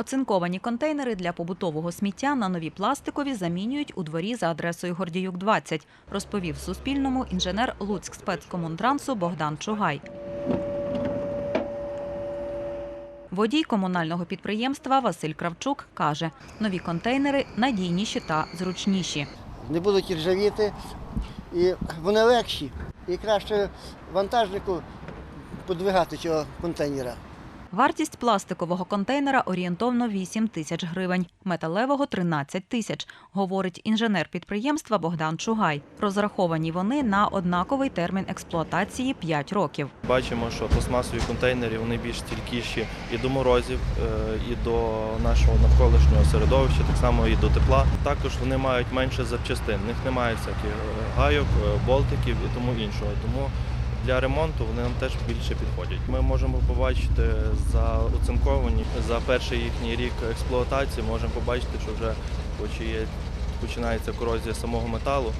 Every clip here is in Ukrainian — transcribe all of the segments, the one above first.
Оцинковані контейнери для побутового сміття на нові пластикові замінюють у дворі за адресою Гордіюк 20, розповів Суспільному інженер Луцьк спецкомунтрансу Богдан Чугай. Водій комунального підприємства Василь Кравчук каже, нові контейнери надійніші та зручніші. не будуть ржавіти, і вони легші. І краще вантажнику подвигати цього контейнера. Вартість пластикового контейнера орієнтовно 8 тисяч гривень, металевого – 13 тисяч, говорить інженер підприємства Богдан Чугай. Розраховані вони на однаковий термін експлуатації 5 років. Бачимо, що пластмасові контейнери вони більш стійкіші і до морозів, е, і до нашого навколишнього середовища, так само і до тепла. Також вони мають менше запчастин. В них немає всяких е, гайок, е, болтиків і тому іншого. Тому для ремонту вони нам теж більше підходять. Ми можемо побачити за оцинковані за перший їхній рік експлуатації, можемо побачити, що вже починається корозія самого металу.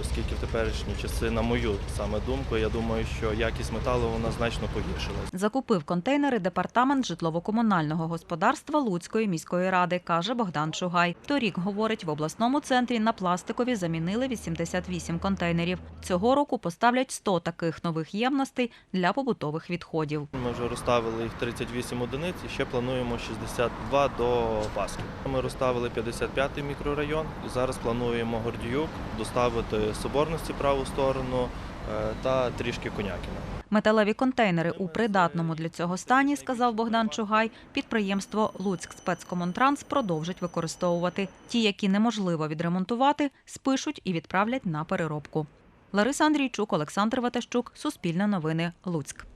Оскільки в теперішні часи, на мою саме думку, я думаю, що якість металу вона значно погіршилась. Закупив контейнери департамент житлово-комунального господарства Луцької міської ради, каже Богдан Чугай. Торік, говорить, в обласному центрі на пластикові замінили 88 контейнерів. Цього року поставлять 100 таких нових ємностей для побутових відходів. Ми вже розставили їх 38 одиниць і ще плануємо 62 до Пасхи. Ми розставили 55-й мікрорайон і зараз плануємо Гордіюк доставити Соборності праву сторону е, та трішки Конякіна. Металеві контейнери у придатному для цього стані, сказав Богдан Чугай, підприємство Луцьк спецкомунтранс продовжить використовувати. Ті, які неможливо відремонтувати, спишуть і відправлять на переробку. Лариса Андрійчук, Олександр Ватащук, Суспільне новини, Луцьк.